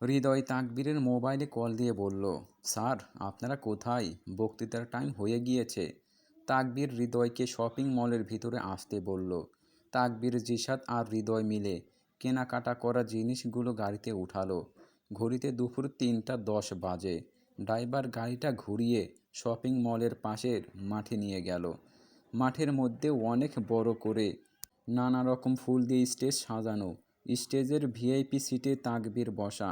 হৃদয় তাকবীরের মোবাইলে কল দিয়ে বলল, স্যার, আপনারা কোথায়? বক্তৃতার টাইম হয়ে গিয়েছে। তাকবীর হৃদয়কে শপিং মলের ভিতরে আসতে বলল। তাকবীর জিসাদ আর হৃদয় মিলে কেনাকাটা করা জিনিসগুলো গাড়িতে উঠালো। ঘড়িতে দুপুর তিনটা দশ বাজে। ড্রাইভার গাড়িটা ঘুরিয়ে শপিং মলের পাশের মাঠে নিয়ে গেল। মাঠের মধ্যে অনেক বড় করে নানা রকম ফুল দিয়ে স্টেজ সাজানো। স্টেজের ভিআইপি সিটে তাকবীর বসা,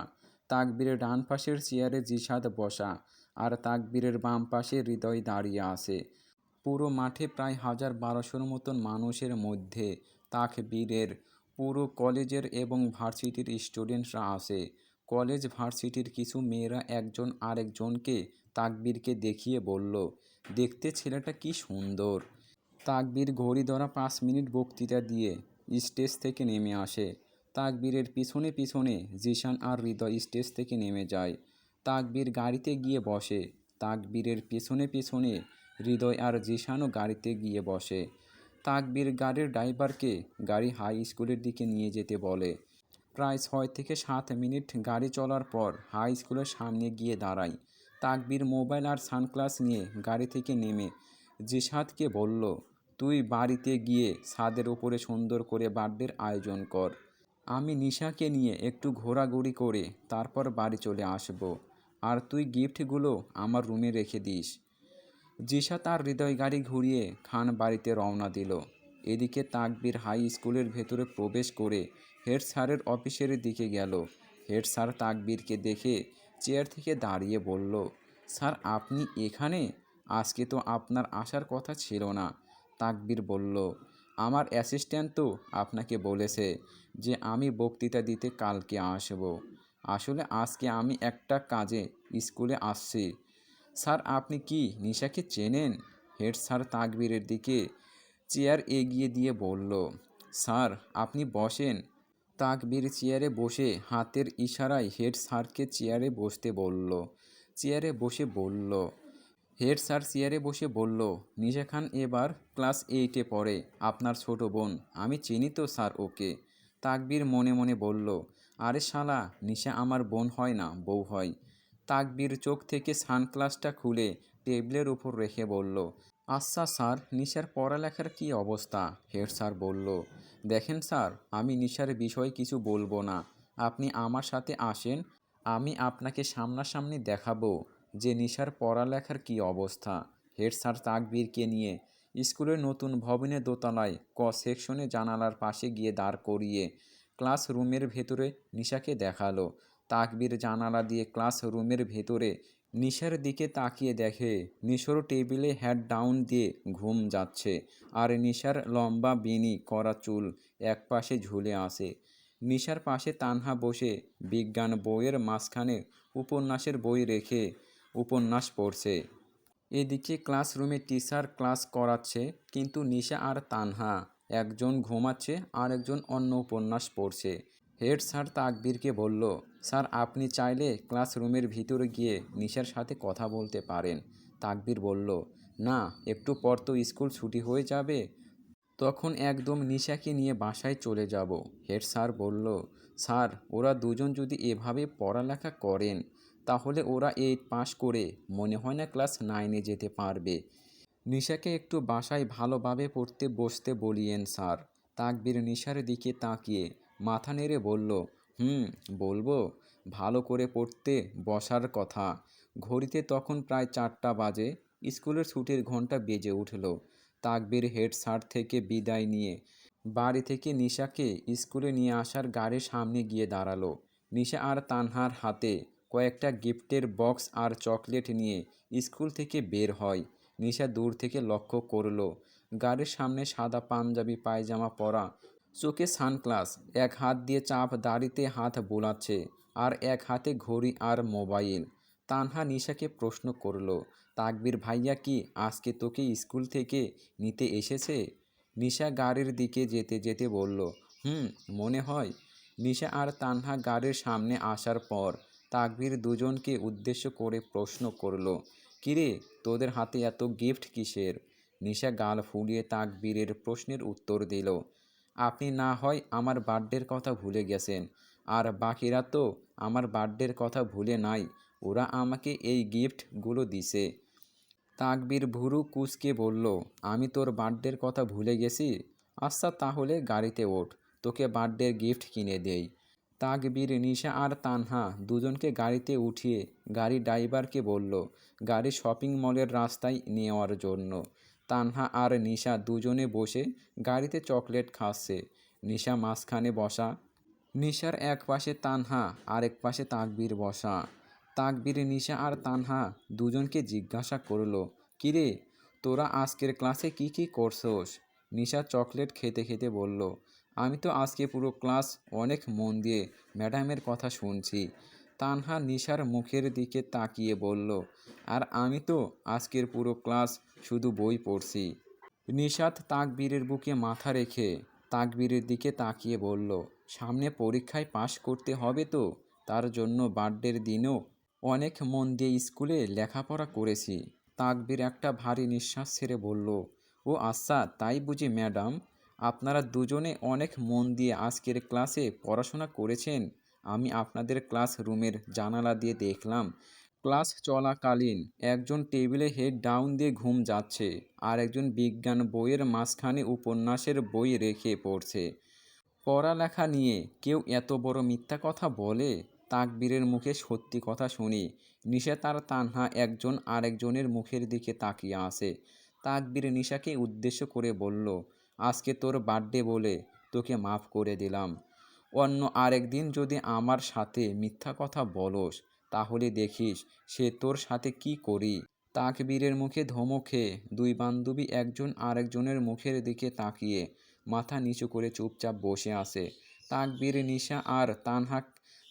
তাকবীরের ডান পাশের চেয়ারে জিসাদ বসা আর তাকবীরের বাম পাশে হৃদয় দাঁড়িয়ে আছে। পুরো মাঠে প্রায় হাজার বারোশোর মতন মানুষের মধ্যে তাকবীরের, পুরো কলেজের এবং ভার্সিটির স্টুডেন্টরা আসে কলেজ ভার্সিটির কিছু মেয়েরা একজন আরেকজনকে তাকবীরকে দেখিয়ে বলল, দেখতে ছেলেটা কি সুন্দর। তাকবীর ঘড়ি ধরা পাঁচ মিনিট বক্তৃতা দিয়ে স্টেজ থেকে নেমে আসে। তাকবীরের পিছনে পিছনে জিশান আর হৃদয় স্টেজ থেকে নেমে যায়। তাকবীর গাড়িতে গিয়ে বসে। তাকবীরের পিছনে পিছনে হৃদয় আর জিশানও গাড়িতে গিয়ে বসে। তাকবীর গাড়ির ড্রাইভারকে গাড়ি হাই স্কুলের দিকে নিয়ে যেতে বলে। প্রায় ছয় থেকে সাত মিনিট গাড়ি চলার পর হাই স্কুলের সামনে গিয়ে দাঁড়ায়। তাকবীর মোবাইল আর সানগ্লাস নিয়ে গাড়ি থেকে নেমে। জিসাদকে বলল, তুই বাড়িতে গিয়ে ছাদের উপরে সুন্দর করে বার্থডের আয়োজন কর। আমি নিশাকে নিয়ে একটু ঘোরাঘুরি করে তারপর বাড়ি চলে আসব। আর তুই গিফটগুলো আমার রুমে রেখে দিস। জিসা তার হৃদয় গাড়ি ঘুরিয়ে খান বাড়িতে রওনা দিল। এদিকে তাকবীর হাই স্কুলের ভেতরে প্রবেশ করে হেড স্যারের অফিসের দিকে গেল। হেড স্যার তাকবীরকে দেখে চেয়ার থেকে দাঁড়িয়ে বলল, স্যার, আপনি এখানে? আজকে তো আপনার আসার কথা ছিল না। তাকবীর বলল আমার অ্যাসিস্ট্যান্ট তো আপনাকে বলেছে যে আমি বক্তৃতা দিতে কালকে আসব। আসলে আজকে আমি একটা কাজে স্কুলে আসছি। স্যার, আপনি কি নিশাকে চেনেন? হেড স্যার তাকবীরের দিকে চেয়ার এগিয়ে দিয়ে বলল, স্যার, আপনি বসেন। তাকবীর চেয়ারে বসে হাতের ইশারায় হেড স্যারকে চেয়ারে বসতে বলল। চেয়ারে বসে বলল হেড স্যার চেয়ারে বসে বলল, নিশা খান এবার ক্লাস এইটে পড়ে, আপনার ছোট বোন। আমি চিনি তো স্যার ওকে। তাকবীর মনে মনে বলল, আরে শালা, নিশা আমার বোন হয় না, বউ হয়। তাকবীর চোখ থেকে সানগ্লাসটা খুলে টেবিলের উপর রেখে বলল আচ্ছা স্যার, নিশার পড়ালেখার কি অবস্থা? হেড স্যার বলল, দেখেন স্যার, আমি নিশার বিষয়ে কিছু বলব না। আপনি আমার সাথে আসেন, আমি আপনাকে সামনাসামনি দেখাবো। যে নিশার পড়ালেখার কি অবস্থা? হেড স্যার তাকবীরকে নিয়ে স্কুলের নতুন ভবনে দোতলায় ক সেকশনে জানালার পাশে গিয়ে দাঁড় করিয়ে ক্লাসরুমের ভেতরে নিশাকে দেখাল। তাকবীর জানালা দিয়ে ক্লাসরুমের ভেতরে নিশার দিকে তাকিয়ে দেখে নিশোর টেবিলে হেড ডাউন দিয়ে ঘুম যাচ্ছে আর নিশার লম্বা বিনি করা চুল একপাশে ঝুলে আসে নিশার পাশে তানহা বসে বিজ্ঞান বইয়ের মাঝখানে উপন্যাসের বই রেখে উপন্যাস পড়ছে। এদিকে ক্লাসরুমে টিচার ক্লাস করাচ্ছে, কিন্তু নিশা আর তানহা। একজন ঘুমাচ্ছে আর একজন অন্য উপন্যাস পড়ছে। হেড স্যার তাকবীরকে বলল, স্যার, আপনি চাইলে ক্লাসরুমের ভিতরে গিয়ে নিশার সাথে কথা বলতে পারেন। তাকবীর বলল, না, একটু পর তো স্কুল ছুটি হয়ে যাবে। তখন একদম নিশাকে নিয়ে বাসায় চলে যাব। হেড স্যার বলল, স্যার, ওরা দুজন যদি এভাবে পড়ালেখা করেন তাহলে ওরা এইট পাস করে, মনে হয় না ক্লাস নাইনে যেতে পারবে। নিশাকে একটু বাসায় ভালোভাবে পড়তে বসতে বলিয়েন স্যার। তাকবীর নিশার দিকে তাকিয়ে মাথা নেড়ে বলল, হুম, বলব। ভালো করে পড়তে বসার কথা। ঘড়িতে তখন প্রায় চারটা বাজে। স্কুলের ছুটির ঘণ্টা বেজে উঠল। তাকবীর হেড স্যার থেকে বিদায় নিয়ে বাড়ি থেকে নিশাকে স্কুলে নিয়ে আসার গাড়ির সামনে গিয়ে দাঁড়াল। নিশা আর তানহার হাতে কয়েকটা গিফটের বক্স আর চকলেট নিয়ে স্কুল থেকে বের হয়। নিশা দূর থেকে লক্ষ্য করল, গাড়ির সামনে সাদা পাঞ্জাবি, পায়জামা পরা, চোখে সানগ্লাস, এক হাত দিয়ে চাপ দাড়িতে হাত বোলাচ্ছে আর এক হাতে ঘড়ি আর মোবাইল। তানহা নিশাকে প্রশ্ন করল, তাকবীর ভাইয়া কি আজকে তোকে স্কুল থেকে নিতে এসেছে? নিশা গাড়ির দিকে যেতে যেতে বলল, হুম, মনে হয়। নিশা আর তানহা গাড়ির সামনে আসার পর তাকবীর দুজনকে উদ্দেশ্য করে প্রশ্ন করল, কিরে, তোদের হাতে এত গিফট কিসের? নিশা গাল ফুলিয়ে তাকবীরের প্রশ্নের উত্তর দিল, আপনি না হয় আমার বার্থডের কথা ভুলে গেছেন, আর বাকিরা তো আমার বার্থডের কথা ভুলে নাই, ওরা আমাকে এই গিফটগুলো দিছে। তাকবীর ভুরু কুচকে বলল, আমি তোর বার্থডের কথা ভুলে গেছি? আচ্ছা তাহলে গাড়িতে ওঠ, তোকে বার্থডের গিফট কিনে দেই। তাকবীর, নিশা আর তানহা দুজনকে গাড়িতে উঠিয়ে গাড়ি ড্রাইভারকে বলল, গাড়ি শপিং মলের রাস্তায় নেওয়ার জন্য। তানহা আর নিশা দুজনে বসে গাড়িতে চকলেট খাচ্ছে। নিশা মাঝখানে বসা। নিশার এক পাশে তানহা, আরেক পাশে তাকবীর বসা। তাকবীর, নিশা আর তানহা দুজনকে জিজ্ঞাসা করল, কিরে, তোরা আজকের ক্লাসে কি কি করছোস? নিশা চকলেট খেতে খেতে বলল আমি তো আজকে পুরো ক্লাস অনেক মন দিয়ে ম্যাডামের কথা শুনছি। তানহা নিশার মুখের দিকে তাকিয়ে বলল, আর আমি তো আজকের পুরো ক্লাস শুধু বই পড়ছি। নিশাত তাকবীরের বুকে মাথা রেখে তাকবীরের দিকে তাকিয়ে বলল, সামনে পরীক্ষায় পাশ করতে হবে তো, তার জন্য বার্থডের দিনও অনেক মন দিয়ে স্কুলে লেখাপড়া করেছি। তাকবীর একটা ভারী নিঃশ্বাস ছেড়ে বলল, ও আচ্ছা তাই বুঝি ম্যাডাম আপনারা দুজনে অনেক মন দিয়ে আজকের ক্লাসে পড়াশোনা করেছেন। আমি আপনাদের ক্লাস রুমের জানালা দিয়ে দেখলাম। ক্লাস চলাকালীন একজন টেবিলে হেড ডাউন দিয়ে ঘুম যাচ্ছে আর একজন বিজ্ঞান বইয়ের মাঝখানে উপন্যাসের বই রেখে পড়ছে। পড়ালেখা নিয়ে কেউ এত বড় মিথ্যা কথা বলে? তাকবীরের মুখে সত্যি কথা শুনি। নিশা তার তানহা একজন আরেকজনের মুখের দিকে তাকিয়ে আসে তাকবীর নিশাকে উদ্দেশ্য করে বলল আজকে তোর বার্থডে বলে তোকে মাফ করে দিলাম। অন্য আরেকদিন যদি আমার সাথে মিথ্যা কথা বলস, তাহলে দেখিস সে তোর সাথে কি করি। তাকবীরের মুখে ধমক দুই বান্ধবী একজন আরেকজনের মুখের দিকে তাকিয়ে মাথা নিচু করে চুপচাপ বসে আছে। তাকবীর, নিশা আর তানহা,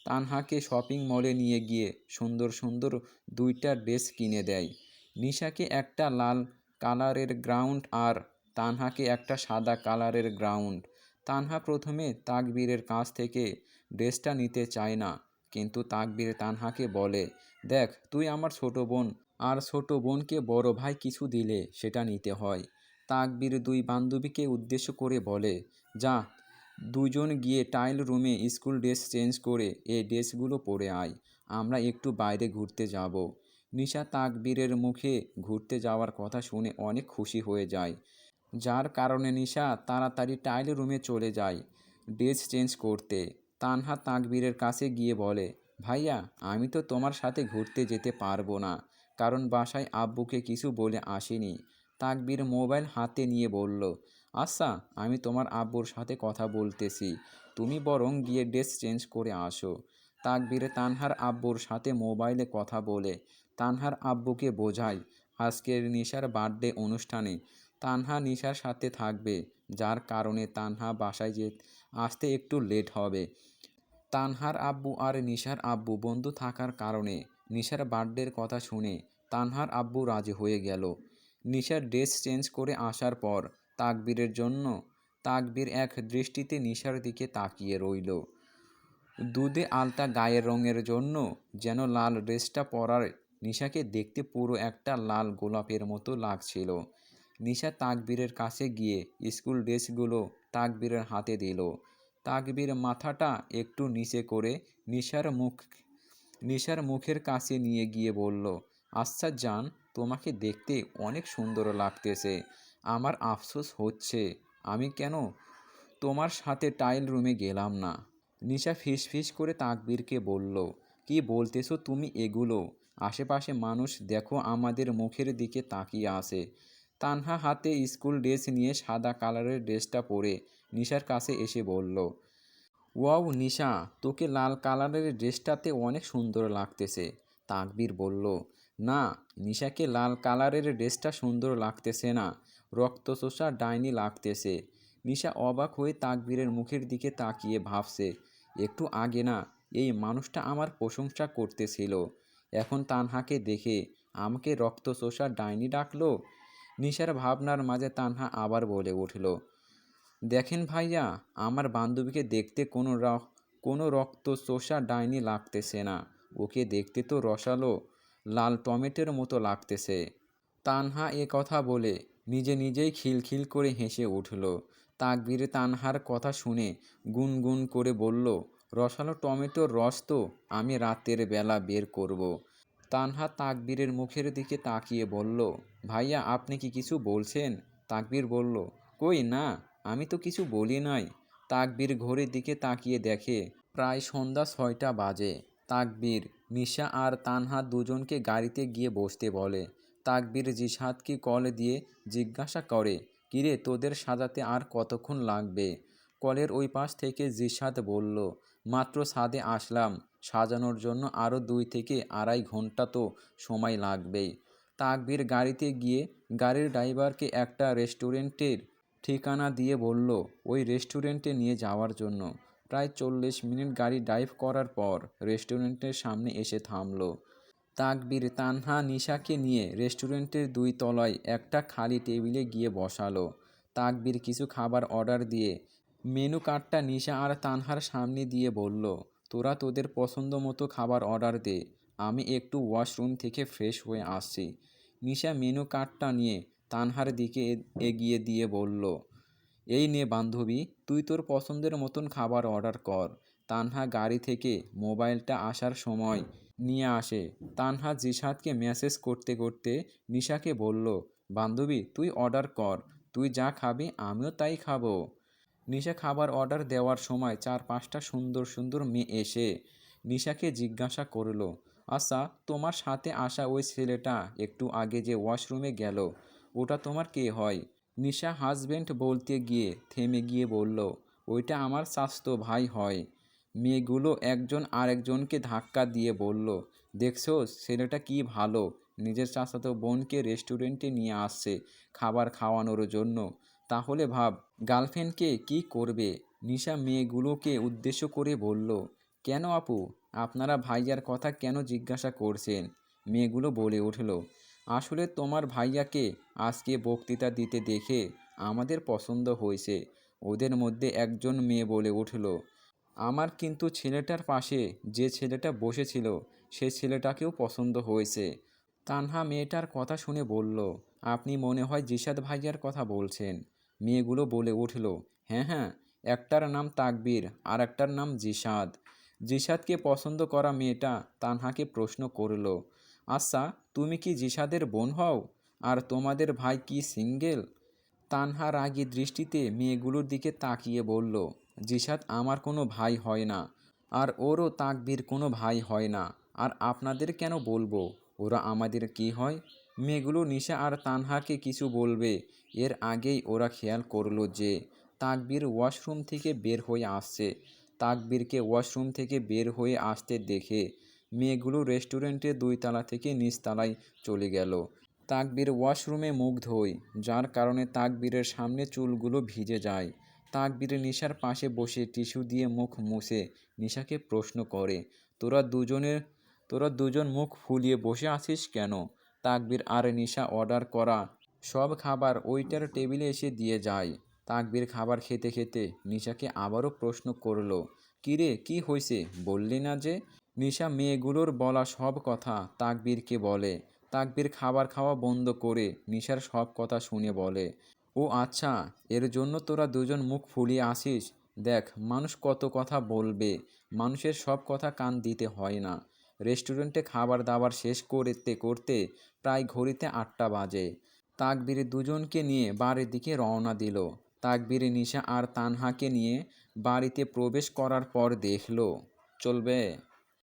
তানহাকে শপিং মলে নিয়ে গিয়ে সুন্দর সুন্দর দুইটা ড্রেস কিনে দেয়। নিশাকে একটা লাল কালারের গ্রাউন্ড আর তানহাকে একটা সাদা কালারের গ্রাউন্ড। তানহা প্রথমে তাকবীরের কাছ থেকে ড্রেসটা নিতে চায় না, কিন্তু তাকবীর তানহাকে বলে, দেখ, তুই আমার ছোট বোন, আর ছোট বোনকে বড় ভাই কিছু দিলে সেটা নিতে হয়। তাকবীর দুই বান্ধবীকে উদ্দেশ্য করে বলে, যা, দুজন গিয়ে টাইল রুমে স্কুল ড্রেস চেঞ্জ করে এই ড্রেসগুলো পরে আয়, আমরা একটু বাইরে ঘুরতে যাব। নিশা তাকবীরের মুখে ঘুরতে যাওয়ার কথা শুনে অনেক খুশি হয়ে যায়। যার কারণে নিশা তাড়াতাড়ি টাইল রুমে চলে যায় ড্রেস চেঞ্জ করতে। তানহা তাকবীরের কাছে গিয়ে বলে, ভাইয়া, আমি তো তোমার সাথে ঘুরতে যেতে পারব না, কারণ বাসায় আব্বুকে কিছু বলে আসিনি। তাকবীর মোবাইল হাতে নিয়ে বলল আচ্ছা আমি তোমার আব্বুর সাথে কথা বলতেছি, তুমি বরং গিয়ে ড্রেস চেঞ্জ করে আসো। তাকবীর তানহার আব্বুর সাথে মোবাইলে কথা বলে, তানহার আব্বুকে বোঝায়, আজকের নিশার বার্থডে অনুষ্ঠানে তানহা নিশার সাথে থাকবে, যার কারণে তানহা বাসায় যে আসতে একটু লেট হবে। তানহার আব্বু আর নিশার আব্বু বন্ধু থাকার কারণে নিশার বার্থডের কথা শুনে তানহার আব্বু রাজি হয়ে গেল। নিশার ড্রেস চেঞ্জ করে আসার পর তাকবীরের জন্য তাকবীর এক দৃষ্টিতে নিশার দিকে তাকিয়ে রইল। দুধে আলতা গায়ের রঙের জন্য যেন লাল ড্রেসটা পরার নিশাকে দেখতে পুরো একটা লাল গোলাপের মতো লাগছিল। নিশা তাকবীরের কাছে গিয়ে স্কুল ড্রেসগুলো তাকবীরের হাতে দিল। তাকবীর মাথাটা একটু নিচে করে নিশার মুখ, নিশার মুখের কাছে নিয়ে গিয়ে বলল আচ্ছা জান, তোমাকে দেখতে অনেক সুন্দর লাগতেছে। আমার আফসোস হচ্ছে, আমি কেন তোমার সাথে টাইল রুমে গেলাম না? নিশা ফিস ফিস করে তাকবীরকে বলল, কি বলতেছো তুমি এগুলো? আশেপাশে মানুষ দেখো আমাদের মুখের দিকে তাকিয়ে আসে তানহা হাতে স্কুল ড্রেস নিয়ে সাদা কালারের ড্রেসটা পরে নিশার কাছে এসে বলল, ওয়াও নিশা, তোকে লাল কালারের ড্রেসটাতে অনেক সুন্দর লাগতেছে। তাকবীর বলল, না, নিশাকে লাল কালারের ড্রেসটা সুন্দর লাগতেছে না, রক্তচোষা ডাইনি লাগতেছে। নিশা অবাক হয়ে তাকবীরের মুখের দিকে তাকিয়ে ভাবছে, একটু আগে না, এই মানুষটা আমার প্রশংসা করতেছিল। এখন তানহাকে দেখে আমাকে রক্তচোষা ডাইনি ডাকলো নিশার ভাবনার মাঝে তানহা আবার বলে উঠল, দেখেন ভাইয়া, আমার বান্ধবীকে দেখতে কোনো কোনো রক্ত চোষা ডাইনি লাগতেছে না। ওকে দেখতে তো রসালো, লাল টমেটোর মতো লাগতেছে। তানহা এ কথা বলে নিজে নিজেই খিলখিল করে হেসে উঠল। তাকবীর তানহার কথা শুনে গুনগুন করে বলল, রসালো টমেটোর রস তো আমি রাতের বেলা বের করব। তানহা তাকবীরের মুখের দিকে তাকিয়ে বলল, ভাইয়া, আপনি কি কিছু বলছেন? তাকবীর বলল, কই না, আমি তো কিছু বলি নাই। তাকবীর ঘড়ির দিকে তাকিয়ে দেখে, প্রায় সন্ধ্যা ছয়টা বাজে। তাকবীর, নিশা আর তানহা দুজনকে গাড়িতে গিয়ে বসতে বলে। তাকবীর জিসাদকে কল দিয়ে জিজ্ঞাসা করে, কিরে, তোদের সাজাতে আর কতক্ষণ লাগবে? কলের ওই পাশ থেকে জিসাদ বলল, মাত্র ছাদে আসলাম। সাজানোর জন্য আরও দুই থেকে আড়াই ঘণ্টা তো সময় লাগবেই। তাকবীর গাড়িতে গিয়ে গাড়ির ড্রাইভারকে একটা রেস্টুরেন্টের ঠিকানা দিয়ে বলল, ওই রেস্টুরেন্টে নিয়ে যাওয়ার জন্য। প্রায় চল্লিশ মিনিট গাড়ি ড্রাইভ করার পর রেস্টুরেন্টের সামনে এসে থামলো। তাকবীর তানহা নিশাকে নিয়ে রেস্টুরেন্টের দুই তলায় একটা খালি টেবিলে গিয়ে বসালো। তাকবীর কিছু খাবার অর্ডার দিয়ে মেনু কার্ডটা নিশা আর তানহার সামনে দিয়ে বলল তোরা তোদের পছন্দ মতো খাবার অর্ডার দে। আমি একটু ওয়াশরুম থেকে ফ্রেশ হয়ে আসছি। নিশা মেনু কার্ডটা নিয়ে তানহার দিকে এগিয়ে দিয়ে বলল, এই নে বান্ধবী, তুই তোর পছন্দের মতন খাবার অর্ডার কর। তানহা গাড়ি থেকে মোবাইলটা আসার সময় নিয়ে আসে। তানহা জিসাদকে মেসেজ করতে করতে নিশাকে বলল, বান্ধবী, তুই অর্ডার কর। তুই যা খাবি, আমিও তাই খাব। নিশা খাবার অর্ডার দেওয়ার সময় চার পাঁচটা সুন্দর সুন্দর মেয়ে এসে নিশাকে জিজ্ঞাসা করল আচ্ছা তোমার সাথে আসা ওই ছেলেটা একটু আগে যে ওয়াশরুমে গেল, ওটা তোমার কে হয়? নিশা হাজবেন্ড বলতে গিয়ে থেমে গিয়ে বলল, ওইটা আমার স্বাস্থ্য ভাই হয়। মেয়েগুলো একজন আরেকজনকে ধাক্কা দিয়ে বলল, দেখছ, ছেলেটা কি ভালো, নিজের চাচাতো বোনকে রেস্টুরেন্টে নিয়ে আসছে খাবার খাওয়ানোর জন্য। তাহলে ভাব, গার্লফ্রেন্ডকে কি করবে? নিশা মেয়েগুলোকে উদ্দেশ্য করে বলল, কেন আপু? আপনারা ভাইয়ার কথা কেন জিজ্ঞাসা করছেন? মেয়েগুলো বলে উঠল, আসলে তোমার ভাইয়াকে আজকে বক্তৃতা দিতে দেখে আমাদের পছন্দ হয়েছে। ওদের মধ্যে একজন মেয়ে বলে উঠল, আমার কিন্তু ছেলেটার পাশে যে ছেলেটা বসেছিল, সে ছেলেটাকেও পছন্দ হয়েছে। তানহা মেয়েটার কথা শুনে বলল, আপনি মনে হয় জিসাদ ভাইয়ার কথা বলছেন। মেয়েগুলো বলে উঠল হ্যাঁ হ্যাঁ একটার নাম তাকবীর আর একটার নাম জিসাদ জিসাদকে পছন্দ করা মেয়েটা তানহাকে প্রশ্ন করল আচ্ছা তুমি কি জিসাদের বোন হও? আর তোমাদের ভাই কি সিঙ্গেল? তানহা রাগী দৃষ্টিতে মেয়েগুলোর দিকে তাকিয়ে বলল জিসাদ আমার কোনো ভাই হয় না, আর ওরও তাকবীর কোনো ভাই হয় না, আর আপনাদের কেন বলব? ওরা আমাদের কি হয়? মেয়েগুলো নিশা আর তানহাকে কিছু বলবে। এর আগেই ওরা খেয়াল করল যে তাকবীর ওয়াশরুম থেকে বের হয়ে আসছে। তাকবীরকে ওয়াশরুম থেকে বের হয়ে আসতে দেখে মেয়েগুলো রেস্টুরেন্টের দুই তালা থেকে নিচতলায় চলে গেল। তাকবীর ওয়াশরুমে মুখ ধোয় যার কারণে তাকবীরের সামনে চুলগুলো ভিজে যায়। তাকবীর নিশার পাশে বসে টিস্যু দিয়ে মুখ মুছে নিশাকে প্রশ্ন করে, তোরা দুজনের, তোরা দুজন মুখ ফুলিয়ে বসে আছিস কেন? তাকবীর আর নিশা অর্ডার করা। সব খাবার ওইটার টেবিলে এসে দিয়ে যায়। তাকবীর খাবার খেতে খেতে নিশাকে আবারও প্রশ্ন করল, কিরে, কি হয়েছে বললি না যে? নিশা মেয়েগুলোর বলা সব কথা তাকবীরকে বলে। তাকবীর খাবার খাওয়া বন্ধ করে নিশার সব কথা শুনে বলে, ও আচ্ছা এর জন্য তোরা দুজন মুখ ফুলিয়ে আসিস। দেখ, মানুষ কত কথা বলবে। মানুষের সব কথা কান দিতে হয় না। রেস্টুরেন্টে খাবার দাবার শেষ করতে করতে প্রায় ঘড়িতে আটটা বাজে। তাকবীরে দুজনকে নিয়ে বাড়ির দিকে রওনা দিল। তাকবীরে, নিশা আর তানহাকে নিয়ে বাড়িতে প্রবেশ করার পর দেখল, চলবে?